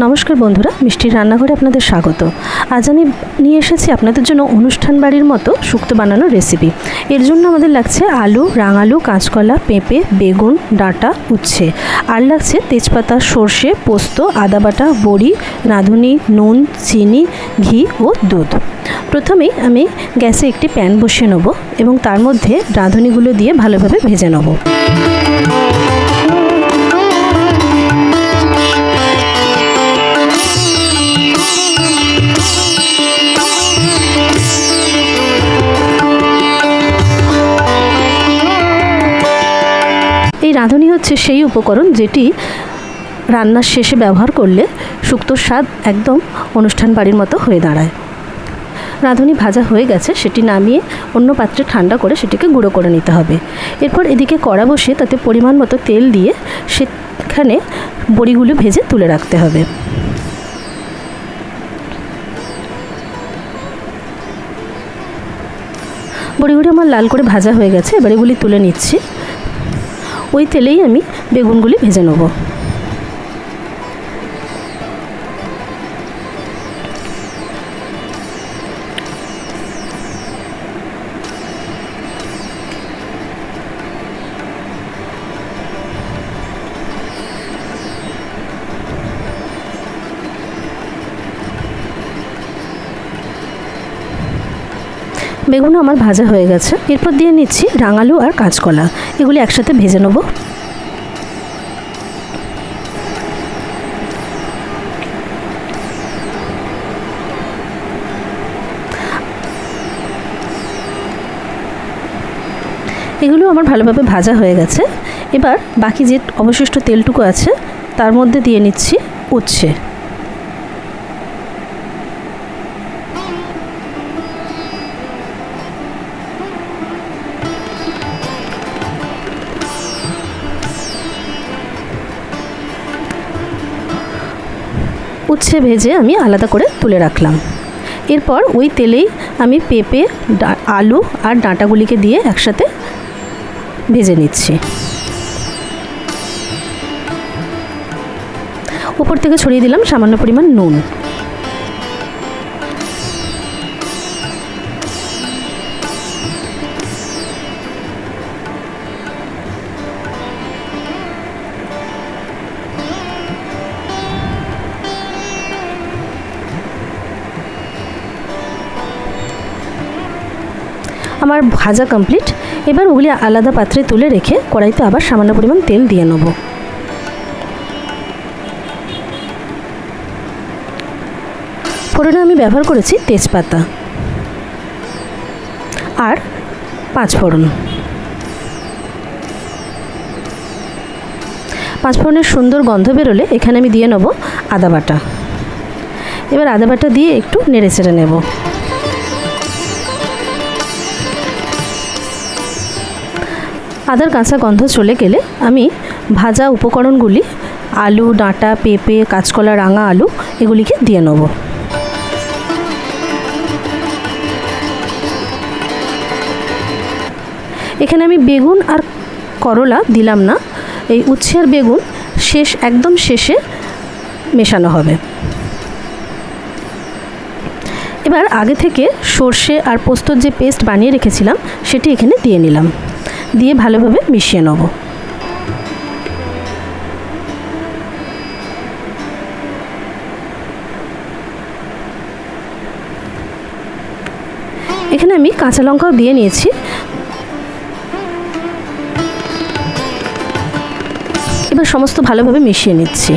নমস্কার বন্ধুরা, মিষ্টির রান্নাঘরে আপনাদের স্বাগত। আজ আমি নিয়ে এসেছি আপনাদের জন্য অনুষ্ঠান বাড়ির মতো শুক্তো বানানোর রেসিপি এর জন্য আমাদের লাগছে আলু, রাঙালু, কাঁচকলা, পেঁপে, বেগুন, ডাঁটা, উচ্ছে। আর লাগছে তেজপাতা, সর্ষে, পোস্ত, আদা বাটা, বড়ি, রাঁধুনি, নুন, চিনি, ঘি ও দুধ। প্রথমেই আমি গ্যাসে একটি প্যান বসিয়ে নেব এবং তার মধ্যে রাঁধুনিগুলো দিয়ে ভালোভাবে ভেজে নেব। এই রাঁধুনি হচ্ছে সেই উপকরণ যেটি রান্নার শেষে ব্যবহার করলে শুক্তোর স্বাদ একদম অনুষ্ঠান বাড়ির মতো হয়ে দাঁড়ায়। রাঁধুনি ভাজা হয়ে গেছে, সেটি নামিয়ে অন্য পাত্রে ঠান্ডা করে সেটিকে গুঁড়ো করে নিতে হবে। এরপর এদিকে কড়া বসিয়ে তাতে পরিমাণ মতো তেল দিয়ে সেখানে বড়িগুলো ভেজে তুলে রাখতে হবে। বড়িগুলি আমার লাল করে ভাজা হয়ে গেছে, এবার এগুলি তুলে নিচ্ছি। ওই তেলেই আমি বেগুনগুলি ভেজে নেব। বেগুন আমার ভাজা হয়ে গেছে। এরপর দিয়ে নিচ্ছি রাঙালু আর কাঁচকলা। এগুলি একসাথে ভেজে নেব। এগুলো আমার ভালোভাবে ভাজা হয়ে গেছে। এবার বাকি যে অবশিষ্ট তেলটুকু আছে, তার মধ্যে দিয়ে নিচ্ছি উচ্ছে। উচ্ছে ভেজে আমি আলাদা করে তুলে রাখলাম। এরপর ওই তেলেই আমি পেঁপে আলু আর ডাঁটাগুলিকে দিয়ে একসাথে ভেজে নিচ্ছি। উপর থেকে ছড়িয়ে দিলাম সামান্য পরিমাণ নুন। আমার ভাজা কমপ্লিট এবার ওগুলি আলাদা পাত্রে তুলে রেখে কড়াইতে আবার সামান্য পরিমাণ তেল দিয়ে নেব। ফোড়নে আমি ব্যবহার করেছি তেজপাতা আর পাঁচ ফোড়ন। পাঁচ ফোড়নের সুন্দর গন্ধ বেরোলে এখানে আমি দিয়ে নেব আদা বাটা। এবার আদা বাটা দিয়ে একটু নেড়ে চেড়ে নেব। আদার কাঁচা গন্ধ চলে গেলে আমি ভাজা উপকরণগুলি, আলু, ডাঁটা, পেঁপে, কাঁচকলা, রাঙা আলু এগুলিকে দিয়ে নেব। এখানে আমি বেগুন আর করলা দিলাম না, এই উচ্ছে আর বেগুন শেষ, একদম শেষে মেশানো হবে। এবার আগে থেকে সর্ষে আর পোস্তর যে পেস্ট বানিয়ে রেখেছিলাম, সেটি এখানে দিয়ে নিলাম। দিয়ে ভালোভাবে মিশিয়ে নেব। এখানে আমি কাঁচা লঙ্কাও দিয়ে নিয়েছি। এবার সমস্ত ভালোভাবে মিশিয়ে নিচ্ছি।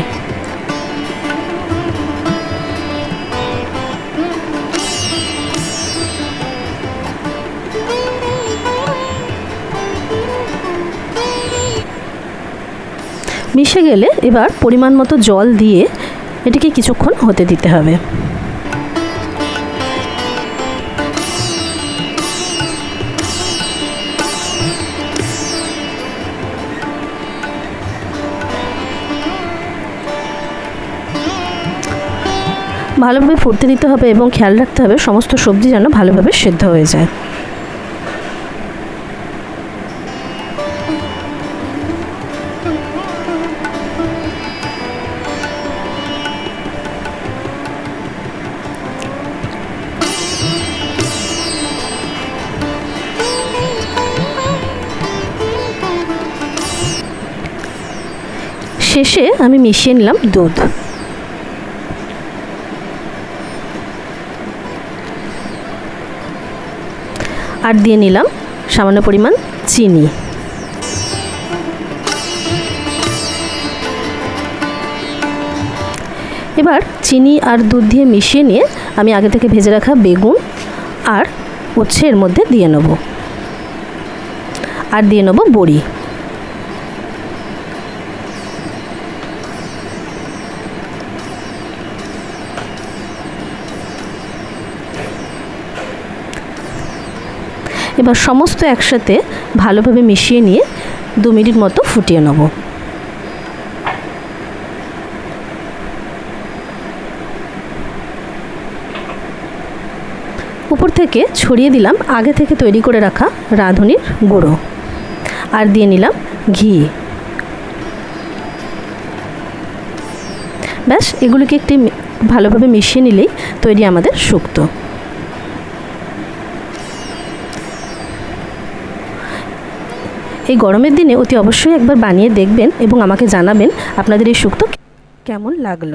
মিশে গেলে এবার পরিমাণ মতো জল দিয়ে এটিকে কিছুক্ষণ হতে দিতে হবে। ভালোভাবে ফুটতে দিতে হবে এবং খেয়াল রাখতে হবে সমস্ত সবজি যেন ভালোভাবে সেদ্ধ হয়ে যায়। শেষে আমি মিশিয়ে নিলাম দুধ। আর দিয়ে নিলাম সামান্য পরিমাণ চিনি। এবার চিনি আর দুধ দিয়ে মিশিয়ে নিয়ে আমি আগে থেকে ভেজে রাখা বেগুন আর উচ্ছে এর মধ্যে দিয়ে নেব। আর দিয়ে নেব বড়ি। এবার সমস্ত একসাথে ভালোভাবে মিশিয়ে নিয়ে দু মিনিট মতো ফুটিয়ে নেব। উপর থেকে ছড়িয়ে দিলাম আগে থেকে তৈরি করে রাখা রাঁধুনির গুঁড়ো। আর দিয়ে নিলাম ঘি। ব্যাস, এগুলিকে একটি ভালোভাবে মিশিয়ে নিলেই তৈরি আমাদের শুক্তো এই গরমের দিনে অতি অবশ্যই একবার বানিয়ে দেখবেন এবং আমাকে জানাবেন আপনাদের এই শুক্তো কেমন লাগল।